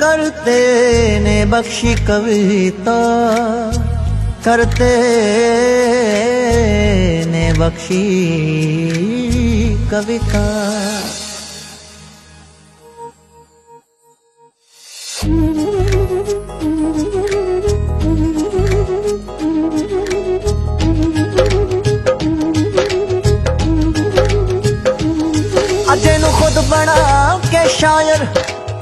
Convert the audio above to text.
करते ने बख्शी कविता करते ने बख्शी कविता ਅਜੇ ਨੂੰ ਖੁਦ ਬਣਾ ਕੇ ਸ਼ਾਇਰ